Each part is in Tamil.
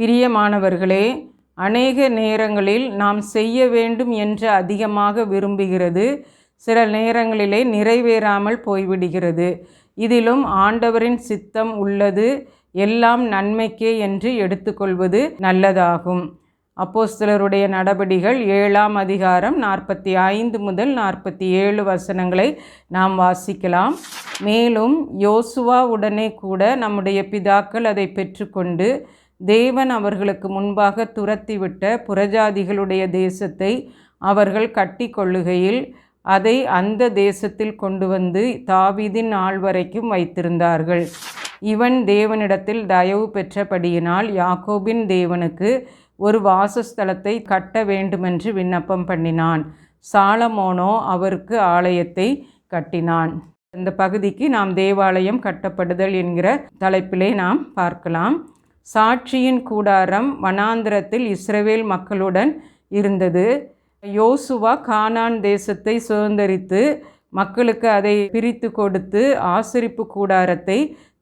பிரியமானவர்களே அநேக நேரங்களில் நாம் செய்ய வேண்டும் என்று அதிகமாக விரும்புகிறது சில நேரங்களிலே நிறைவேறாமல் போய்விடுகிறது. இதிலும் ஆண்டவரின் சித்தம் உள்ளது எல்லாம் நன்மைக்கே என்று எடுத்துக்கொள்வது நல்லதாகும். அப்போஸ்தலருடைய நடபடிகள் ஏழாம் அதிகாரம் நாற்பத்தி ஐந்து முதல் நாற்பத்தி ஏழு வசனங்களை நாம் வாசிக்கலாம். மேலும் யோசுவா உடனே கூட நம்முடைய பிதாக்கள் அதை பெற்றுக்கொண்டு தேவன் அவர்களுக்கு முன்பாக துரத்திவிட்ட புறஜாதிகளுடைய தேசத்தை அவர்கள் கட்டி கொள்ளுகையில் அதை அந்த தேசத்தில் கொண்டு வந்து தாவிதின் நாள் வரைக்கும் வைத்திருந்தார்கள். இவன் தேவனிடத்தில் தயவு பெற்றபடியினால் யாக்கோபின் தேவனுக்கு ஒரு வாசஸ்தலத்தை கட்ட வேண்டுமென்று விண்ணப்பம் பண்ணினான். சாலமோனோ அவருக்கு ஆலயத்தை கட்டினான். இந்த பகுதிக்கு நாம் தேவாலயம் கட்டப்படுதல் என்கிற தலைப்பிலே நாம் பார்க்கலாம். சாட்சியின் கூடாரம் வனாந்திரத்தில் இஸ்ரவேல் மக்களுடன் இருந்தது. யோசுவா கானான் தேசத்தை சுதந்திரித்து மக்களுக்கு அதை பிரித்து கொடுத்து ஆசரிப்பு கூடாரத்தை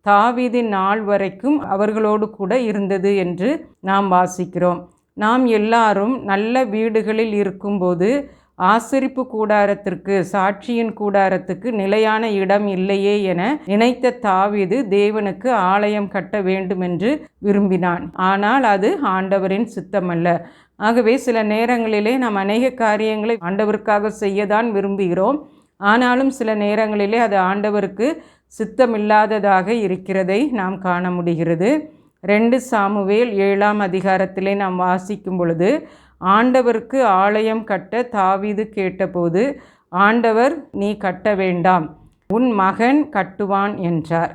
தாவீதின் நாள் வரைக்கும் அவர்களோடு கூட இருந்தது என்று நாம் வாசிக்கிறோம். நாம் எல்லாரும் நல்ல வீடுகளில் இருக்கும்போது ஆசரிப்பு கூடாரத்திற்கு சாட்சியின் கூடாரத்துக்கு நிலையான இடம் இல்லையே என நினைத்த தாவிது தேவனுக்கு ஆலயம் கட்ட வேண்டும் என்று விரும்பினான். ஆனால் அது ஆண்டவரின் சித்தமல்ல. ஆகவே சில நேரங்களிலே நாம் அநேக காரியங்களை ஆண்டவருக்காக செய்யதான் விரும்புகிறோம். ஆனாலும் சில நேரங்களிலே அது ஆண்டவருக்கு சித்தமில்லாததாக இருக்கிறதை நாம் காண முடிகிறது. ரெண்டு சாமுவேல் ஏழாம் அதிகாரத்திலே நாம் வாசிக்கும் பொழுது ஆண்டவருக்கு ஆலயம் கட்ட தாவீது கேட்டபோது ஆண்டவர் நீ கட்ட வேண்டாம். உன் மகன் கட்டுவான் என்றார்.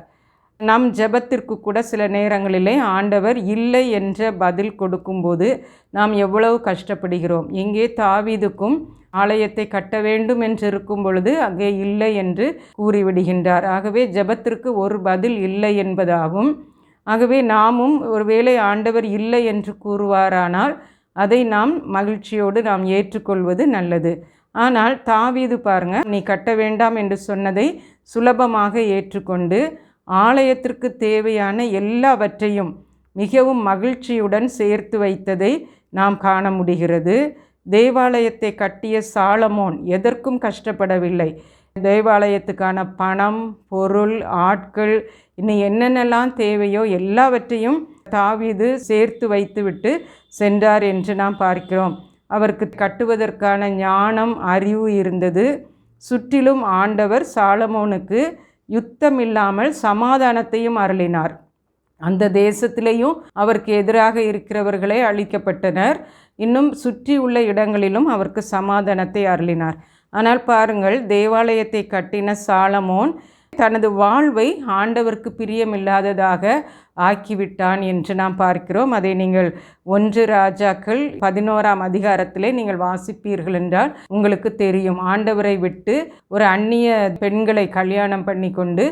நம் ஜெபத்திற்கு கூட சில நேரங்களிலே ஆண்டவர் இல்லை என்ற பதில் கொடுக்கும்போது நாம் எவ்வளவு கஷ்டப்படுகிறோம். இங்கே தாவீதுக்கும் ஆலயத்தை கட்ட வேண்டும் என்று இருக்கும் பொழுது அங்கே இல்லை என்று கூறிவிடுகின்றார். ஆகவே ஜெபத்திற்கு ஒரு பதில் இல்லை என்பதாகும். ஆகவே நாமும் ஒருவேளை ஆண்டவர் இல்லை என்று கூறுவாரானால் அதை நாம் மகிழ்ச்சியோடு நாம் ஏற்றுக்கொள்வது நல்லது. ஆனால் தாவீது பாருங்க நீ கட்ட வேண்டாம் என்று சொன்னதை சுலபமாக ஏற்றுக்கொண்டு ஆலயத்திற்கு தேவையான எல்லாவற்றையும் மிகவும் மகிழ்ச்சியுடன் சேர்த்து வைத்ததை நாம் காண முடிகிறது. தேவாலயத்தை கட்டிய சாலமோன் எதற்கும் கஷ்டப்படவில்லை. தேவாலயத்துக்கான பணம் பொருள் ஆட்கள் இன்னும் என்னென்னலாம் தேவையோ எல்லாவற்றையும் தாவிது சேர்த்து வைத்துவிட்டு சென்றார் என்று நாம் பார்க்கிறோம். அவருக்கு கட்டுவதற்கான ஞானம் அறிவு இருந்தது. சுற்றிலும் ஆண்டவர் சாலமோனுக்கு யுத்தம் இல்லாமல் சமாதானத்தையும் அருளினார். அந்த தேசத்திலேயும் அவருக்கு எதிராக இருக்கிறவர்களே அழிக்கப்பட்டனர். இன்னும் சுற்றி உள்ள இடங்களிலும் அவருக்கு சமாதானத்தை அருளினார். ஆனால் பாருங்கள் தேவாலயத்தை கட்டின சாலமோன் தனது வாழ்வை ஆண்டவருக்கு பிரியமில்லாததாக ஆக்கிவிட்டான் என்று நாம் பார்க்கிறோம். அதை நீங்கள் ஒன்று ராஜாக்கள் பதினோராம் அதிகாரத்திலே நீங்கள் வாசிப்பீர்கள் என்றால் உங்களுக்கு தெரியும். ஆண்டவரை விட்டு ஒரு அந்நிய பெண்களை கல்யாணம் பண்ணி கொண்டு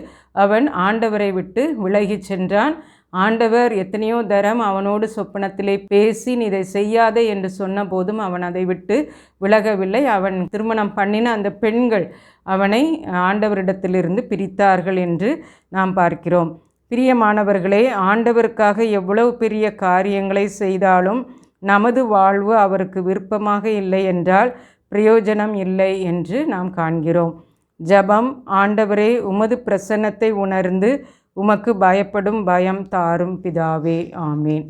அவன் ஆண்டவரை விட்டு விலகி சென்றான். ஆண்டவர் எத்தனையோ தரம் அவனோடு சொப்பனத்திலே பேசி நீ இதை செய்யாதே என்று சொன்ன போதும் அவன் அதை விட்டு விலகவில்லை. அவன் திருமணம் பண்ணின அந்த பெண்கள் அவனை ஆண்டவரிடத்திலிருந்து பிரித்தார்கள் என்று நாம் பார்க்கிறோம். பிரியமானவர்களே ஆண்டவருக்காக எவ்வளவு பெரிய காரியங்களை செய்தாலும் நமது வாழ்வு அவருக்கு விருப்பமாக இல்லை என்றால் பிரயோஜனம் இல்லை என்று நாம் காண்கிறோம். ஜபம் ஆண்டவரே உமது பிரசன்னத்தை உணர்ந்து உமக்கு பயப்படும் பயம் தாரும் பிதாவே ஆமேன்.